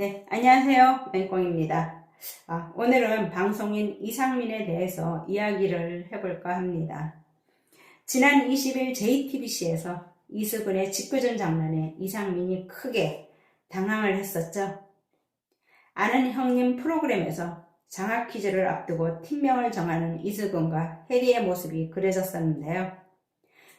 네, 안녕하세요. 맹꽁입니다. 아, 오늘은 방송인 이상민에 대해서 이야기를 해볼까 합니다. 지난 20일 JTBC에서 이수근의 직구전 장난에 이상민이 크게 당황을 했었죠. 아는 형님 프로그램에서 장학 퀴즈를 앞두고 팀명을 정하는 이수근과 해리의 모습이 그려졌었는데요.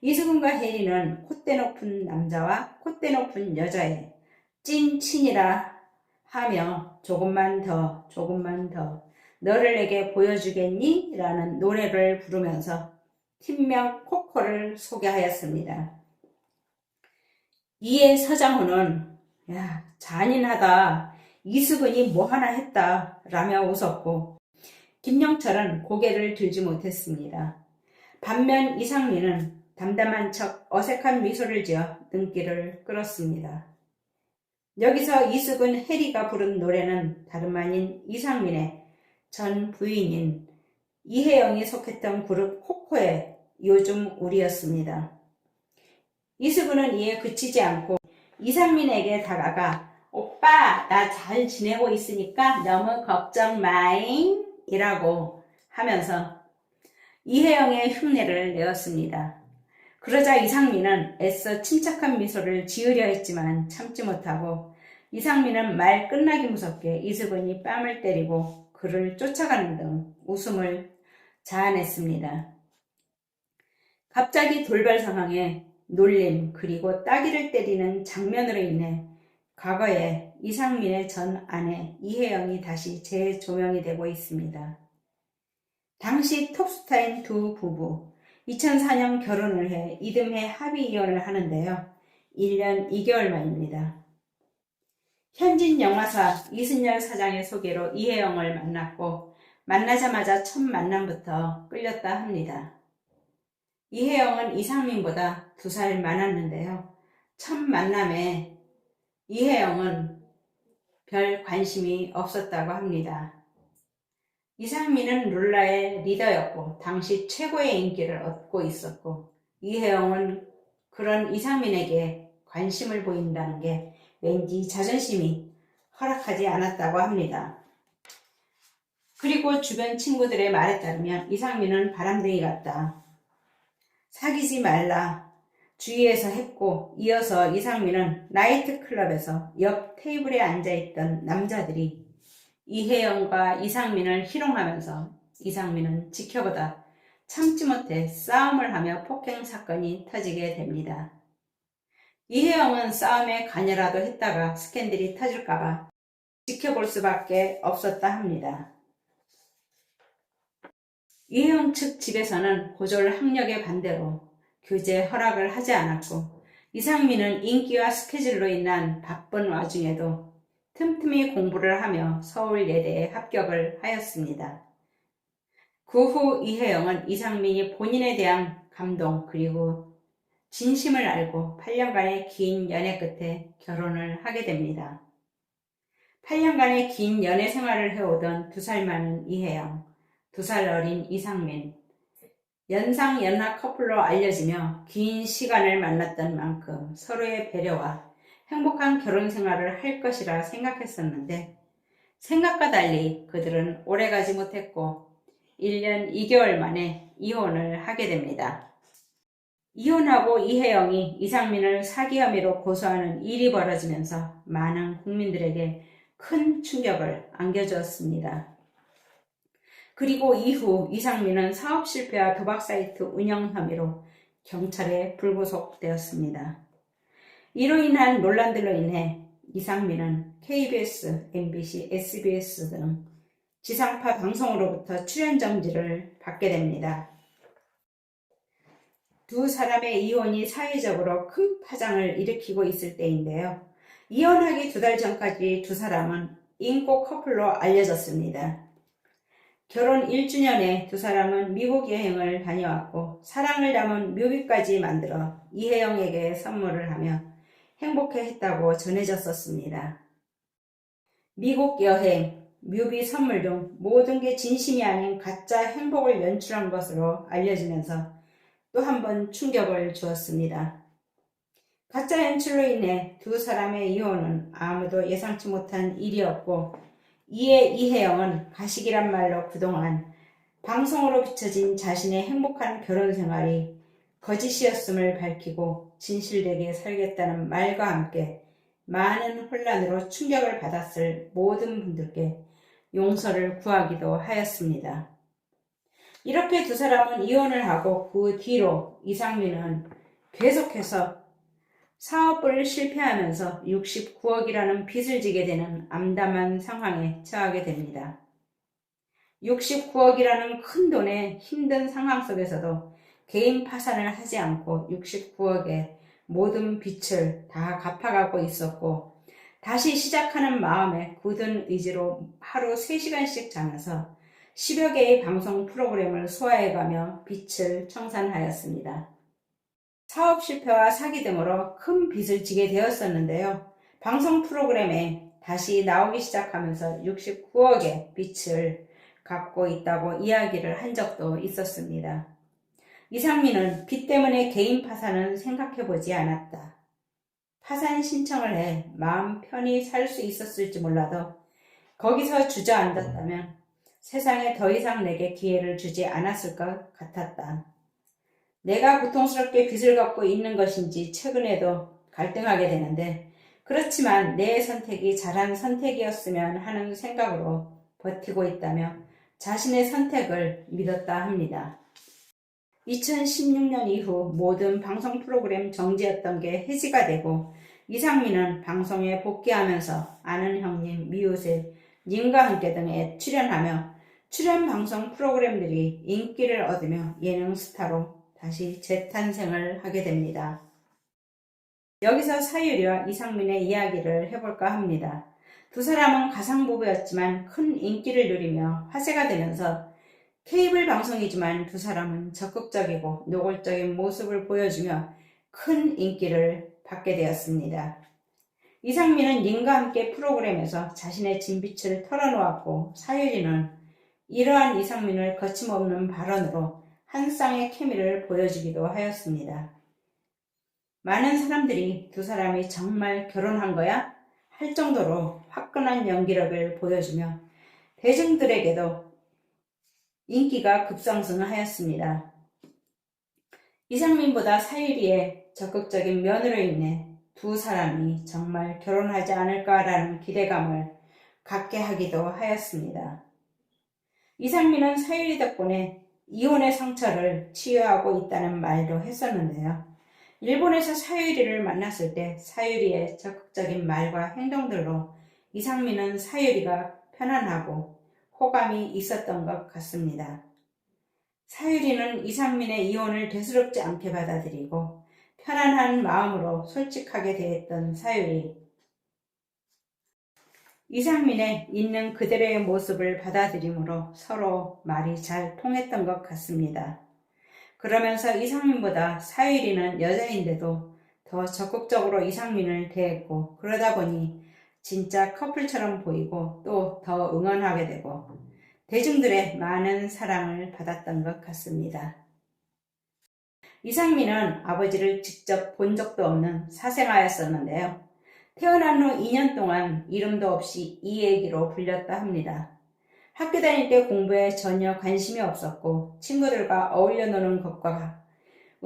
이수근과 해리는 콧대 높은 남자와 콧대 높은 여자의 찐친이라 하며 조금만 더, 조금만 더, 너를 내게 보여주겠니? 라는 노래를 부르면서 팀명 코코를 소개하였습니다. 이에 서장훈은, 야, 잔인하다. 이수근이 뭐 하나 했다. 라며 웃었고, 김영철은 고개를 들지 못했습니다. 반면 이상민은 담담한 척 어색한 미소를 지어 눈길을 끌었습니다. 여기서 이숙은 해리가 부른 노래는 다름 아닌 이상민의 전 부인인 이혜영이 속했던 그룹 코코의 요즘 우리였습니다. 이수근은 이에 그치지 않고 이상민에게 다가가 오빠 나 잘 지내고 있으니까 너무 걱정 마잉 이라고 하면서 이혜영의 흉내를 내었습니다. 그러자 이상민은 애써 침착한 미소를 지으려 했지만 참지 못하고 이상민은 말 끝나기 무섭게 이수근이 뺨을 때리고 그를 쫓아가는 등 웃음을 자아냈습니다. 갑자기 돌발 상황에 놀림 그리고 따기를 때리는 장면으로 인해 과거에 이상민의 전 아내 이혜영이 다시 재조명이 되고 있습니다. 당시 톱스타인 두 부부 2004년 결혼을 해 이듬해 합의 이혼을 하는데요. 1년 2개월 만입니다. 현진 영화사 이순열 사장의 소개로 이혜영을 만났고 만나자마자 첫 만남부터 끌렸다 합니다. 이혜영은 이상민보다 두 살 많았는데요. 첫 만남에 이혜영은 별 관심이 없었다고 합니다. 이상민은 룰라의 리더였고 당시 최고의 인기를 얻고 있었고 이혜영은 그런 이상민에게 관심을 보인다는 게 왠지 자존심이 허락하지 않았다고 합니다. 그리고 주변 친구들의 말에 따르면 이상민은 바람둥이 같다. 사귀지 말라. 주위에서 했고 이어서 이상민은 나이트클럽에서 옆 테이블에 앉아있던 남자들이 이혜영과 이상민을 희롱하면서 이상민은 지켜보다 참지 못해 싸움을 하며 폭행 사건이 터지게 됩니다. 이혜영은 싸움에 관여라도 했다가 스캔들이 터질까봐 지켜볼 수밖에 없었다 합니다. 이혜영 측 집에서는 고졸 학력의 반대로 교제 허락을 하지 않았고 이상민은 인기와 스케줄로 인한 바쁜 와중에도 틈틈이 공부를 하며 서울 예대에 합격을 하였습니다. 그 후 이혜영은 이상민이 본인에 대한 감동 그리고 진심을 알고 8년간의 긴 연애 끝에 결혼을 하게 됩니다. 8년간의 긴 연애 생활을 해오던 두 살 많은 이혜영, 두 살 어린 이상민, 연상 연하 커플로 알려지며 긴 시간을 만났던 만큼 서로의 배려와 행복한 결혼 생활을 할 것이라 생각했었는데 생각과 달리 그들은 오래가지 못했고 1년 2개월 만에 이혼을 하게 됩니다. 이혼하고 이혜영이 이상민을 사기 혐의로 고소하는 일이 벌어지면서 많은 국민들에게 큰 충격을 안겨주었습니다. 그리고 이후 이상민은 사업 실패와 도박 사이트 운영 혐의로 경찰에 불구속되었습니다. 이로 인한 논란들로 인해 이상민은 KBS, MBC, SBS 등 지상파 방송으로부터 출연 정지를 받게 됩니다. 두 사람의 이혼이 사회적으로 큰 파장을 일으키고 있을 때인데요. 이혼하기 두 달 전까지 두 사람은 인고 커플로 알려졌습니다. 결혼 1주년에 두 사람은 미국 여행을 다녀왔고 사랑을 담은 묘비까지 만들어 이혜영에게 선물을 하며 행복해 했다고 전해졌었습니다. 미국 여행, 뮤비 선물 등 모든 게 진심이 아닌 가짜 행복을 연출한 것으로 알려지면서 또 한 번 충격을 주었습니다. 가짜 연출로 인해 두 사람의 이혼은 아무도 예상치 못한 일이었고 이에 이혜영은 가식이란 말로 그동안 방송으로 비춰진 자신의 행복한 결혼 생활이 거짓이었음을 밝히고 진실되게 살겠다는 말과 함께 많은 혼란으로 충격을 받았을 모든 분들께 용서를 구하기도 하였습니다. 이렇게 두 사람은 이혼을 하고 그 뒤로 이상민은 계속해서 사업을 실패하면서 69억이라는 빚을 지게 되는 암담한 상황에 처하게 됩니다. 69억이라는 큰 돈의 힘든 상황 속에서도 개인 파산을 하지 않고 69억의 모든 빚을 다 갚아가고 있었고 다시 시작하는 마음에 굳은 의지로 하루 3시간씩 자면서 10여 개의 방송 프로그램을 소화해가며 빚을 청산하였습니다. 사업 실패와 사기 등으로 큰 빚을 지게 되었었는데요. 방송 프로그램에 다시 나오기 시작하면서 69억의 빚을 갖고 있다고 이야기를 한 적도 있었습니다. 이상민은 빚 때문에 개인 파산은 생각해 보지 않았다. 파산 신청을 해 마음 편히 살 수 있었을지 몰라도 거기서 주저앉았다면 세상에 더 이상 내게 기회를 주지 않았을 것 같았다. 내가 고통스럽게 빚을 갖고 있는 것인지 최근에도 갈등하게 되는데 그렇지만 내 선택이 잘한 선택이었으면 하는 생각으로 버티고 있다며 자신의 선택을 믿었다 합니다. 2016년 이후 모든 방송 프로그램 정지였던 게 해지가 되고 이상민은 방송에 복귀하면서 아는 형님, 미우새, 님과 함께 등에 출연하며 출연 방송 프로그램들이 인기를 얻으며 예능 스타로 다시 재탄생을 하게 됩니다. 여기서 사유리와 이상민의 이야기를 해볼까 합니다. 두 사람은 가상부부였지만 큰 인기를 누리며 화제가 되면서 케이블 방송이지만 두 사람은 적극적이고 노골적인 모습을 보여주며 큰 인기를 받게 되었습니다. 이상민은 님과 함께 프로그램에서 자신의 진빛을 털어놓았고 사유리는 이러한 이상민을 거침없는 발언으로 한 쌍의 케미를 보여주기도 하였습니다. 많은 사람들이 두 사람이 정말 결혼한 거야? 할 정도로 화끈한 연기력을 보여주며 대중들에게도 인기가 급상승하였습니다. 이상민보다 사유리의 적극적인 면으로 인해 두 사람이 정말 결혼하지 않을까라는 기대감을 갖게 하기도 하였습니다. 이상민은 사유리 덕분에 이혼의 상처를 치유하고 있다는 말도 했었는데요. 일본에서 사유리를 만났을 때 사유리의 적극적인 말과 행동들로 이상민은 사유리가 편안하고 호감이 있었던 것 같습니다. 사유리는 이상민의 이혼을 대수롭지 않게 받아들이고 편안한 마음으로 솔직하게 대했던 사유리. 이상민의 있는 그대로의 모습을 받아들이므로 서로 말이 잘 통했던 것 같습니다. 그러면서 이상민보다 사유리는 여자인데도 더 적극적으로 이상민을 대했고 그러다 보니 진짜 커플처럼 보이고 또 더 응원하게 되고 대중들의 많은 사랑을 받았던 것 같습니다. 이상민은 아버지를 직접 본 적도 없는 사생아였었는데요. 태어난 후 2년 동안 이름도 없이 이 얘기로 불렸다 합니다. 학교 다닐 때 공부에 전혀 관심이 없었고 친구들과 어울려 노는 것과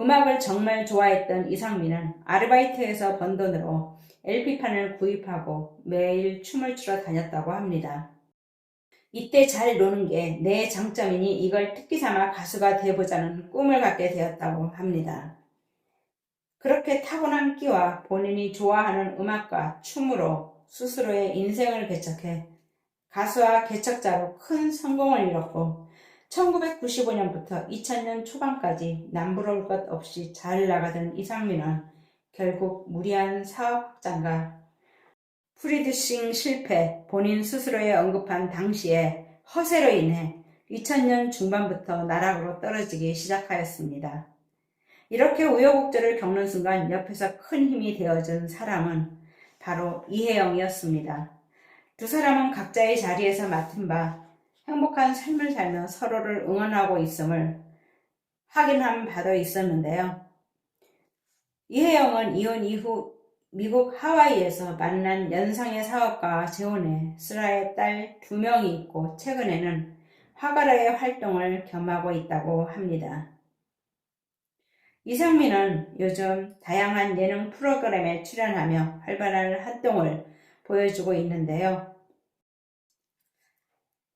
음악을 정말 좋아했던 이상민은 아르바이트에서 번 돈으로 LP판을 구입하고 매일 춤을 추러 다녔다고 합니다. 이때 잘 노는 게 내 장점이니 이걸 특기 삼아 가수가 되보자는 꿈을 갖게 되었다고 합니다. 그렇게 타고난 끼와 본인이 좋아하는 음악과 춤으로 스스로의 인생을 개척해 가수와 개척자로 큰 성공을 이뤘고 1995년부터 2000년 초반까지 남부러울 것 없이 잘 나가던 이상민은 결국 무리한 사업 확장과 프리드싱 실패, 본인 스스로의 언급한 당시에 허세로 인해 2000년 중반부터 나락으로 떨어지기 시작하였습니다. 이렇게 우여곡절을 겪는 순간 옆에서 큰 힘이 되어준 사람은 바로 이혜영이었습니다. 두 사람은 각자의 자리에서 맡은 바 행복한 삶을 살며 서로를 응원하고 있음을 확인한 바도 있었는데요. 이혜영은 이혼 이후 미국 하와이에서 만난 연상의 사업가 재혼에 슬아의 딸 두 명이 있고 최근에는 화가로의 활동을 겸하고 있다고 합니다. 이상민은 요즘 다양한 예능 프로그램에 출연하며 활발한 활동을 보여주고 있는데요.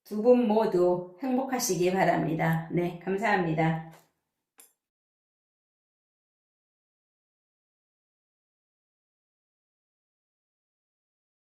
두 분 모두 행복하시기 바랍니다. 네, 감사합니다.